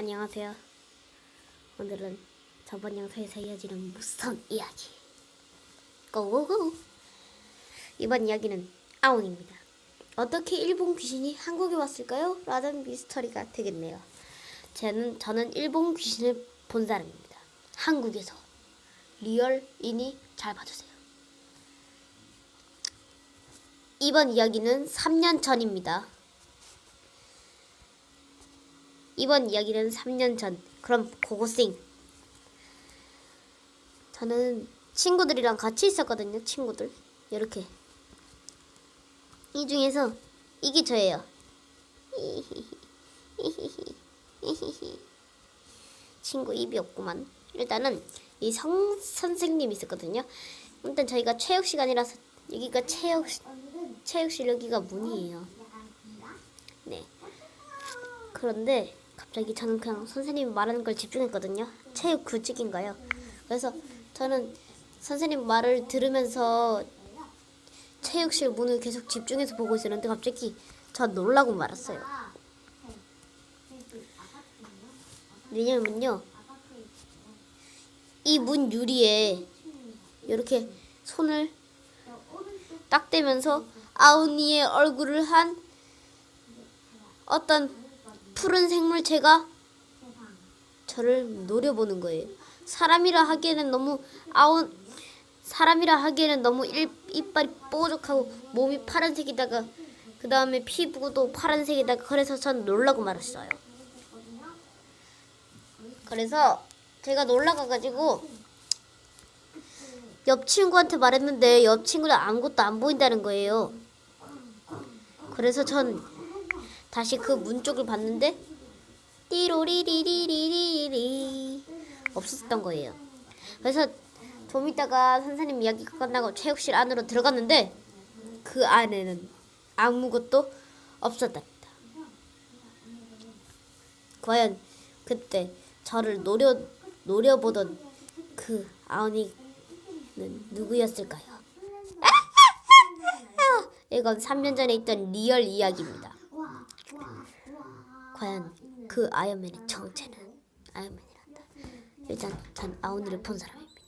안녕하세요. 오늘은 저번 영상에서 이어지는 무선 이야기. 고고고! 이번 이야기는 아온입니다. 어떻게 일본 귀신이 한국에 왔을까요? 라는 미스터리가 되겠네요. 저는, 저는 일본 귀신을 본 사람입니다. 한국에서. 리얼이니 잘 봐주세요. 이번 이야기는 3년 전입니다. 이번 이야기는 3년 전. 그럼 고고싱. 저는 친구들이랑 같이 있었거든요. 친구들. 이렇게. 이 중에서 이게 저예요. 친구 입이 없구만. 일단은 이 성 선생님이 있었거든요. 일단 저희가 체육 시간이라서 여기가 체육 체육실 여기가 문이에요. 네. 그런데 갑자기 저는 그냥 선생님이 말하는 걸 집중했거든요. 체육 규칙인가요? 그래서 저는 선생님 말을 들으면서 체육실 문을 계속 집중해서 보고 있었는데 갑자기 저 놀라고 말았어요. 왜냐면요. 이 문 유리에 이렇게 손을 딱 대면서 아우니의 얼굴을 한 어떤 푸른 생물체가 저를 노려보는 거예요. 사람이라 하기에는 너무 아운 사람이라 하기에는 너무 일, 이빨이 뽀족하고 몸이 파란색이다가 그 다음에 피부도 파란색이다가 그래서 전 놀라고 말았어요. 그래서 제가 놀라가가지고 옆 친구한테 말했는데 옆 친구는 아무것도 안 보인다는 거예요. 그래서 전 다시 그 문 쪽을 봤는데 띠로리리리리리리 없었던 거예요. 그래서 좀 있다가 선생님 이야기가 끝나고 체육실 안으로 들어갔는데 그 안에는 아무것도 없었답니다. 과연 그때 저를 노려 노려보던 그 아오니는 누구였을까요? 이건 3년 전에 있던 리얼 이야기입니다. 과연 그 아이언맨의 정체는 아이언맨이란다. 일단 전 아오니를 본 사람.